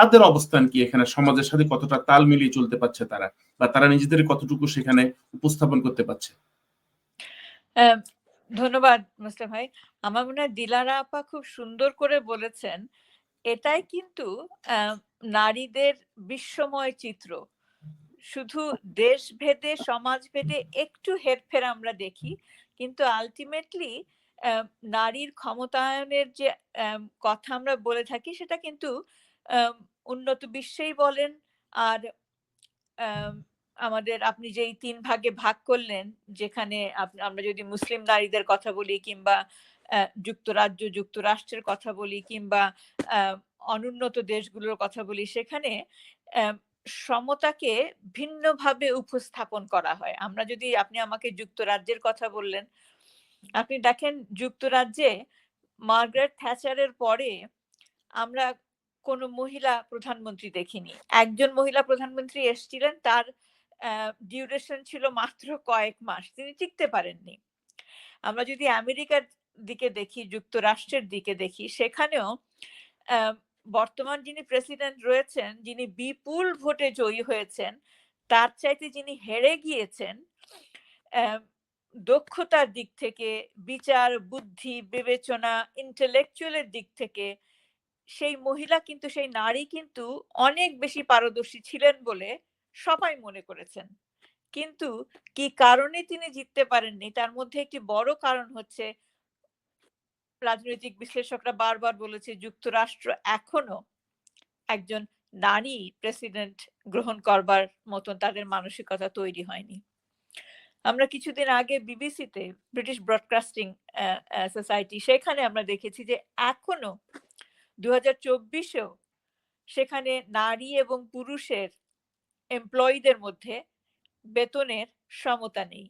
তাদের অবস্থান কি এখানে? সমাজের সাথে কতটা তাল মিলিয়ে চলতে পারছে তারা? বা তারা নিজেদের কতটুকু সেখানে উপস্থাপন করতে পারছে? ধন্যবাদ মুস্তাফ ভাই। আমার মনে হয় দিলারা আপা খুব সুন্দর করে বলেছেন, এটাই কিন্তু নারীদের বিশ্বময় চিত্র। শুধু দেশভেদে, সমাজভেদে একটু হেরফের আমরা দেখি, কিন্তু আলটিমেটলি নারীর ক্ষমতায়নের যে কথা আমরা বলে থাকি, সেটা কিন্তু উন্নত বিশ্বেই বলেন। আর আমাদের আপনি যে এই তিন ভাগে ভাগ করলেন, যেখানে আমরা যদি মুসলিম নারীদের কথা বলি কিংবা যুক্তরাজ্য, যুক্তরাষ্ট্রের কথা বলি কিংবা অনুন্নত দেশগুলোর কথা বলি, সেখানে সমতাকে ভিন্নভাবে উপস্থাপন করা হয়। আমরা যদি আপনি আমাকে যুক্তরাজ্যের কথা বললেন, আপনি দেখেন যুক্তরাজ্যে মার্গারেট থ্যাচারের পরে আমরা কোনো মহিলা প্রধানমন্ত্রী দেখিনি। একজন মহিলা প্রধানমন্ত্রী এসেছিলেন, তার ডিউরেশন ছিল মাত্র কয়েক মাস। তিনি টিকতে পারেননি। আমরা যদি আমেরিকার দিকে দেখি, যুক্তরাষ্ট্রের দিকে দেখি, সেখানেও বর্তমান যিনি প্রেসিডেন্ট রয়েছেন, যিনি বিপুল ভোটে জয়ী হয়েছেন, তার চাইতে যিনি হেরে গিয়েছেন দক্ষতার দিক থেকে, বিচার, বুদ্ধি, বিবেচনা ইন্টেলেকচুয়ালের দিক থেকে সেই মহিলা কিন্তু, সেই নারী কিন্তু অনেক বেশি পারদর্শী ছিলেন বলে সবাই মনে করেছেন। কিন্তু কি কারণে তিনি জিততে পারেননি? তার মধ্যে একটি বড় কারণ হচ্ছে, রাজনৈতিক বিশ্লেষকরা বারবার বলেছে যুক্তরাষ্ট্র এখনও একজন নারী প্রেসিডেন্ট গ্রহণ করবার মতন তাদের মানসিকতা তৈরি হয়নি। আমরা কিছুদিন আগে বিবিসিতে, ব্রিটিশ ব্রডকাস্টিং সোসাইটি, সেখানে আমরা দেখেছি যে এখনও দু হাজার চব্বিশেও সেখানে নারী এবং পুরুষের এমপ্লয়ীদের মধ্যে বেতনের সমতা নেই।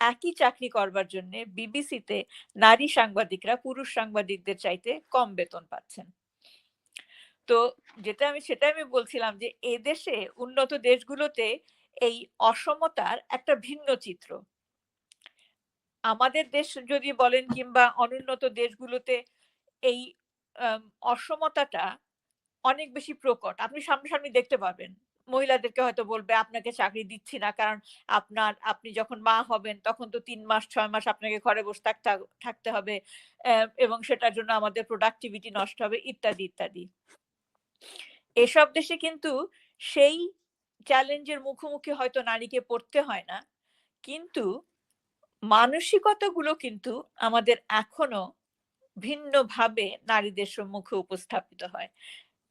একই চাকরি করবার জন্য বিবিসিতে নারী সাংবাদিকরা পুরুষ সাংবাদিকদের চাইতে কম বেতন পাচ্ছেন। তো যেটা আমি সেটা আমি বলছিলাম যে এদেশে উন্নত দেশগুলোতে এই অসমতার একটা ভিন্ন চিত্র। আমাদের দেশ যদি বলেন কিংবা অনুন্নত দেশগুলোতে এই অসমতাটা অনেক বেশি প্রকট। আপনি সামনাসামনি দেখতে পাবেন। মহিলাদেরকে হয়তো বলবে, আপনাকে চাকরি দিচ্ছি না। কারণ আপনার, আপনি যখন মা হবেন, তখন তো তিন মাস, ছয় মাস আপনাকে ঘরে বসে থাকতে থাকতে হবে এবং সেটার জন্য আমাদের প্রোডাক্টিভিটি নষ্ট হবে, ইত্যাদি ইত্যাদি। এসব দেশে কিন্তু সেই চ্যালেঞ্জের মুখোমুখি হয়তো নারীকে পড়তে হয় না। কিন্তু মানসিকতাগুলো কিন্তু আমাদের এখনও ভিন্নভাবে নারীদের সম্মুখে উপস্থাপিত হয়।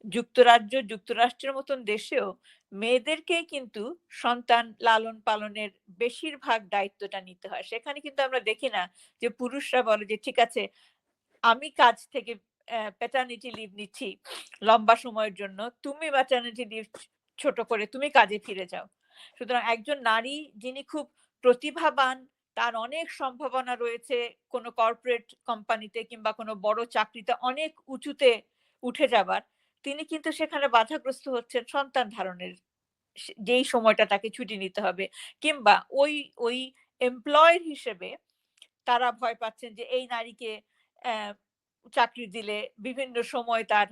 যুক্তরাজ্য যুক্তরাষ্ট্রের মতন দেশেও মেয়েদেরকে কিন্তু সন্তান লালন পালনের বেশিরভাগ দায়িত্বটা নিতে হয়। সেখানে কিন্তু আমরা দেখি না যে পুরুষরা বলে যে, ঠিক আছে, আমি কাজ থেকে প্যাটার্নিটি লিভ নিচ্ছি লম্বা সময়ের জন্য। তুমি ম্যাটার্নিটি লিভ ছোট করে তুমি কাজে ফিরে যাও। সুতরাং একজন নারী যিনি খুব প্রতিভাবান তার অনেক সম্ভাবনা রয়েছে কোনো কর্পোরেট কোম্পানিতে কিংবা কোনো বড় চাকরিতে অনেক উঁচুতে উঠে যাবার। তিনি কিন্তু সেখানে বাধাগ্রস্ত হচ্ছেন সন্তান ধারণের যেই সময়টা তাকে ছুটি নিতে হবে কিংবা ওই ওই এমপ্লয়ের হিসেবে তারা ভয় পাচ্ছেন যে এই নারীকে চাকরি দিলে বিভিন্ন সময় তার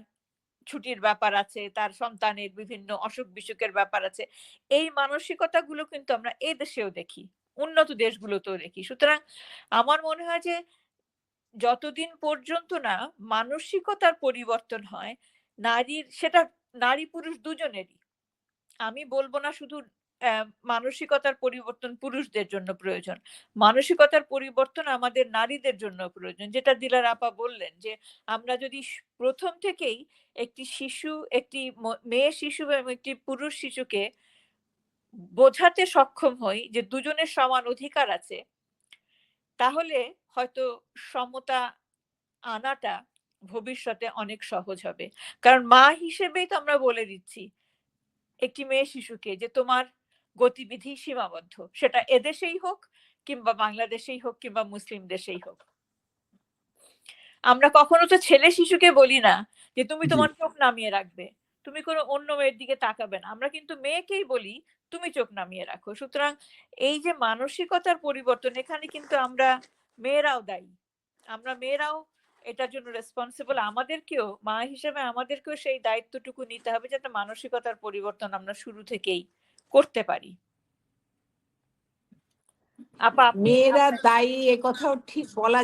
ছুটির ব্যাপার আছে, তার সন্তানের বিভিন্ন অসুখ বিসুখের ব্যাপার আছে। এই মানসিকতাগুলো কিন্তু আমরা এই দেশেও দেখি। উন্নত দেশগুলোতেও দেখি। সুতরাং আমার মনে হয় যে, যতদিন পর্যন্ত না মানসিকতার পরিবর্তন হয়, নারীর, সেটা নারী পুরুষ দুজনেরই। আমি বলব না শুধু মানসিকতার পরিবর্তন পুরুষদের জন্য প্রয়োজন। মানসিকতার পরিবর্তন আমাদের নারীদের জন্য প্রয়োজন। যেটা দিলার আপা বললেন যে, আমরা যদি প্রথম থেকেই একটি শিশু, একটি মেয়ে শিশু এবং একটি পুরুষ শিশুকে বোঝাতে সক্ষম হই যে দুজনের সমান অধিকার আছে তাহলে হয়তো সমতা আনাটা ভবিষ্যতে অনেক সহজ হবে। কারণ মা হিসেবেই তো আমরা বলে দিচ্ছি একটি মেয়ে শিশুকে যে তোমার গতিবিধি সীমাবদ্ধ সেটা এদেশেই হোক কিংবা বাংলাদেশেই হোক কিংবা মুসলিম দেশেই হোক। আমরা কখনো তো ছেলে শিশুকে বলি না যে তুমি তোমার চোখ নামিয়ে রাখবে। তুমি কোনো অন্য মেয়ের দিকে তাকাবে না। আমরা কিন্তু মেয়েকেই বলি তুমি চোখ নামিয়ে রাখো। সুতরাং এই যে মানসিকতার পরিবর্তন এখানে কিন্তু আমরা মেয়েরাও দায়ী। আমরা মেয়েরাও এটার জন্য রেসপন্সিবল আমাদেরকেও মা হিসেবে আমাদেরকেও সেই দায়িত্বটুকু নিতে হবে যাতে মানসিকতার পরিবর্তন আমরা শুরু থেকেই করতে পারি। আপা মেয়েরা দায়ী এ কথাও ঠিক বলা